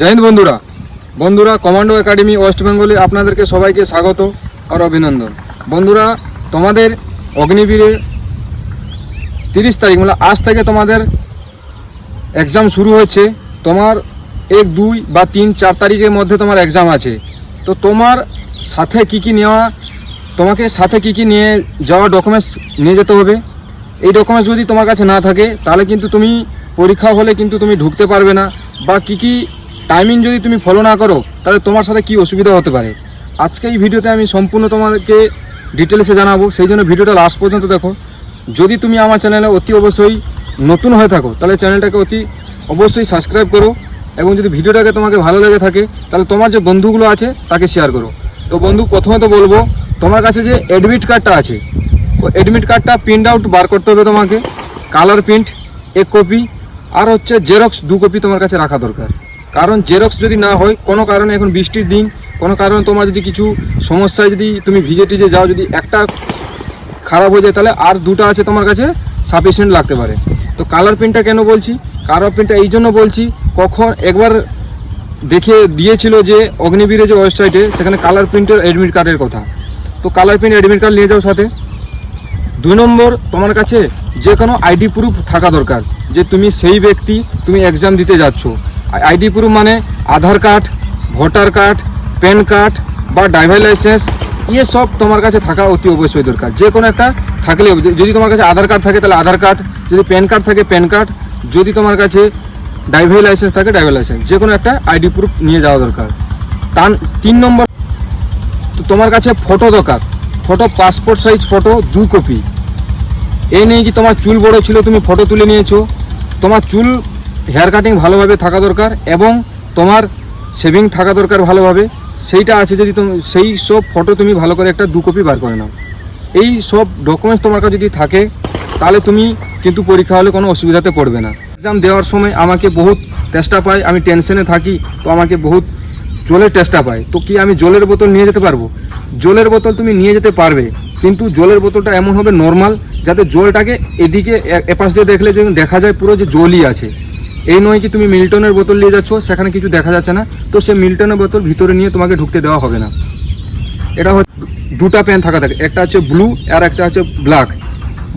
জয় বন্ধুরা। বন্ধুরা commando academy West বেঙ্গলে আপনাদেরকে সবাইকে স্বাগত আর অভিনন্দন। বন্ধুরা, তোমাদের অগ্নিবীরের তিরিশ তারিখ মানে আজ থেকে তোমাদের এক্সাম শুরু হচ্ছে তোমার এক, দুই বা তিন, চার তারিখের মধ্যে তোমার এক্সাম আছে। তো তোমার সাথে কি কি নেওয়া, তোমাকে সাথে কি কি নিয়ে যাওয়া ডকুমেন্টস নিয়ে যেতে হবে, এই ডকুমেন্টস যদি তোমার কাছে না থাকে, তাহলে কিন্তু তুমি পরীক্ষা হলে কিন্তু তুমি ঢুকতে পারবে না। বা কি কি টাইমিং যদি তুমি ফলো না করো, তাহলে তোমার সাথে কি অসুবিধা হতে পারে? আজকে এই ভিডিওতে আমি সম্পূর্ণ তোমাকে ডিটেলসে জানাব, সেই জন্য ভিডিওটা লাস্ট পর্যন্ত দেখো। যদি তুমি আমার চ্যানেলে অতি অবশ্যই নতুন হয়ে থাকো, তাহলে চ্যানেলটাকে অতি অবশ্যই সাবস্ক্রাইব করো এবং যদি ভিডিওটাকে তোমাকে ভালো লেগে থাকে, তাহলে তোমার যে বন্ধুগুলো আছে, তাকে শেয়ার করো। তো বন্ধু প্রথমে তো বলব, তোমার কাছে যে অ্যাডমিট কার্ডটা আছে, ও অ্যাডমিট কার্ডটা প্রিন্ট আউট বার করতে হবে তোমাকে। কালার প্রিন্ট এক কপি আর হচ্ছে জেরক্স দু কপি তোমার কাছে রাখা দরকার। কারণ জেরক্স যদি না হয়, কোনো কারণে এখন বৃষ্টির দিন, কোনো কারণে তোমার যদি কিছু সমস্যায় যদি তুমি ভিজে টিজে যাও, যদি একটা খারাপ হয়ে যায়, তাহলে আর দুটো আছে তোমার কাছে সাফিসিয়েন্ট লাগতে পারে। তো কালার প্রিন্টটা কেন বলছি? কালার প্রিন্টটা এই জন্য বলছি, কখন একবার দেখে দিয়েছিল যে অগ্নিবীরের যে ওয়েবসাইটে সেখানে কালার প্রিন্টের অ্যাডমিট কার্ডের কথা। তো কালার প্রিন্ট অ্যাডমিট কার্ড নিয়ে যাও সাথে। দুই নম্বর, তোমার কাছে যে কোনো আইডি প্রুফ থাকা দরকার, যে তুমি সেই ব্যক্তি, তুমি এক্সাম দিতে যাচ্ছ। আইডি প্রুফ মানে Aadhaar card, voter card, PAN card বা ড্রাইভার লাইসেন্স ইয়ে সব তোমার কাছে থাকা অতি অবশ্যই দরকার। যে কোনো একটা থাকলে যদি তোমার কাছে আধার কার্ড থাকে, তাহলে আধার কার্ড, যদি প্যান কার্ড থাকে, প্যান কার্ড। যদি তোমার কাছে ড্রাইভার লাইসেন্স থাকে, ড্রাইভার লাইসেন্স। যে কোনো একটা আইডি প্রুফ নিয়ে যাওয়া দরকার। তার তিন নম্বর, তোমার কাছে ফটো দরকার। ফটো পাসপোর্ট সাইজ ফটো, দু কপি এই নিয়ে কি তোমার চুল বড় ছিল, তুমি ফটো তুলে নিয়েছো? তোমার চুল হেয়ার কাটিং ভালোভাবে থাকা দরকার এবং তোমার শেভিং থাকা দরকার ভালোভাবে। সেইটা আছে যদি তুমি, সেই সব ফটো তুমি ভালো করে একটা দু কপি বার করে নাও। এই সব ডকুমেন্টস তোমার কাছে যদি থাকে, তাহলে তুমি কিন্তু পরীক্ষা হলে কোনো অসুবিধাতে পড়বে না। এক্সাম দেওয়ার সময় আমাকে বহুত চেষ্টা পাই আমি টেনশনে থাকি, তো আমাকে বহুত জলের চেষ্টা পাই তো কি আমি জলের বোতল নিয়ে যেতে পারব? জলের বোতল তুমি নিয়ে যেতে পারবে, কিন্তু জলের বোতলটা এমন হবে নর্মাল যাতে জলটাকে এদিকে এপাশ দিয়ে দেখলে যে দেখা যায় পুরো যে জলই আছে। এই নয় কি তুমি মিল্টনের বোতল নিয়ে যাচ্ছ? সেখানে কিছু দেখা যাচ্ছে না। তো সে মিল্টনের বোতল ভিতরে নিয়ে তোমাকে ঢুকতে দেওয়া হবে না। এটা হচ্ছে দুটা পেন থাকা থাকে। একটা হচ্ছে ব্লু, আর একটা হচ্ছে ব্ল্যাক।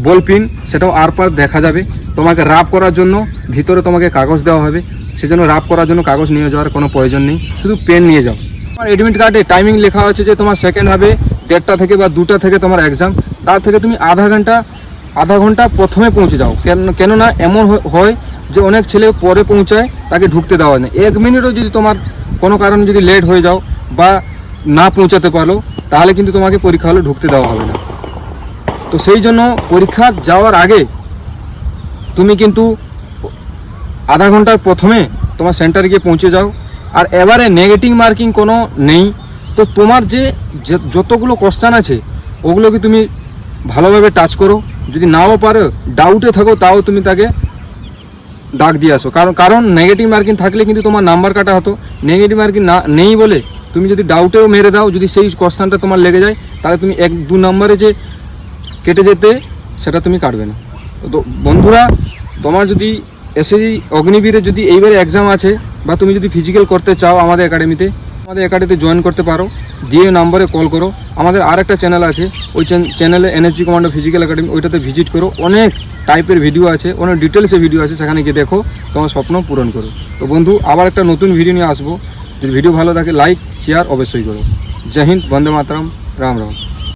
বল পিন, সেটাও আর পার দেখা যাবে। তোমাকে রাব করার জন্য ভিতরে তোমাকে কাগজ দেওয়া হবে। সেজন্য রাব করার জন্য কাগজ নিয়ে যাওয়ার কোনো প্রয়োজন নেই। শুধু পেন নিয়ে যাও। তোমার এডমিট কার্ডে টাইমিং লেখা আছে যে তোমার সেকেন্ড হবে, দেড়টা থেকে বা দুটা থেকে তোমার এক্সাম তার থেকে তুমি আধা ঘণ্টা আধা ঘণ্টা প্রথমে পৌঁছে যাও। কেন, কেননা এমন হয় যে অনেক ছেলে পরে পৌঁছায়, তাকে ঢুকতে দেওয়া হয় না এক মিনিটও যদি তোমার কোনো কারণে যদি লেট হয়ে যাও বা না পৌঁছাতে পারো, তাহলে কিন্তু তোমাকে পরীক্ষা হলে ঢুকতে দেওয়া হবে না। তো সেই জন্য পরীক্ষা যাওয়ার আগে তুমি কিন্তু আধা ঘণ্টার প্রথমে তোমার সেন্টারে গিয়ে পৌঁছে যাও। আর এবারে নেগেটিভ মার্কিং কোনো নেই। তো তোমার যে যতগুলো কোশ্চান আছে, ওগুলোকে তুমি ভালোভাবে টাচ করো। যদি নাও পারো ডাউটে থাকো, তাও তুমি তাকে দাগ দিয়ে আসো। কারণ কারণ নেগেটিভ মার্কিং থাকলে কিন্তু তোমার নাম্বার কাটা হতো। নেগেটিভ মার্কিং না, নেই বলে তুমি যদি ডাউটেও মেরে দাও, যদি সেই কোশ্চানটা তোমার লেগে যায়, তাহলে তুমি এক, দু নম্বরে যে কেটে যেতে, সেটা তুমি কাটবে না। তো বন্ধুরা, তোমার যদি এসএসি অগ্নিবীরে যদি এইবারে এক্সাম আছে, বা তুমি যদি ফিজিক্যাল করতে চাও আমাদের একাডেমিতে আমাদের একাডেমিতে জয়েন করতে পারো। দিয়ে নাম্বারে কল করো, আমাদের আর একটা চ্যানেল আছে, ওই চ্যানেলে এনএসজি কমান্ডো ফিজিক্যাল একাডেমি ওইটাতে ভিজিট করো। অনেক টাইপের ভিডিও আছে, অনেক ডিটেলসে ভিডিও আছে, সেখানে গিয়ে দেখো তোমার স্বপ্ন পূরণ করো। তো বন্ধু, আবার একটা নতুন ভিডিও নিয়ে আসব। যদি ভিডিও ভালো থাকে লাইক শেয়ার অবশ্যই করো। জয় হিন্দ, বন্দে মাতরম, রাম রাম।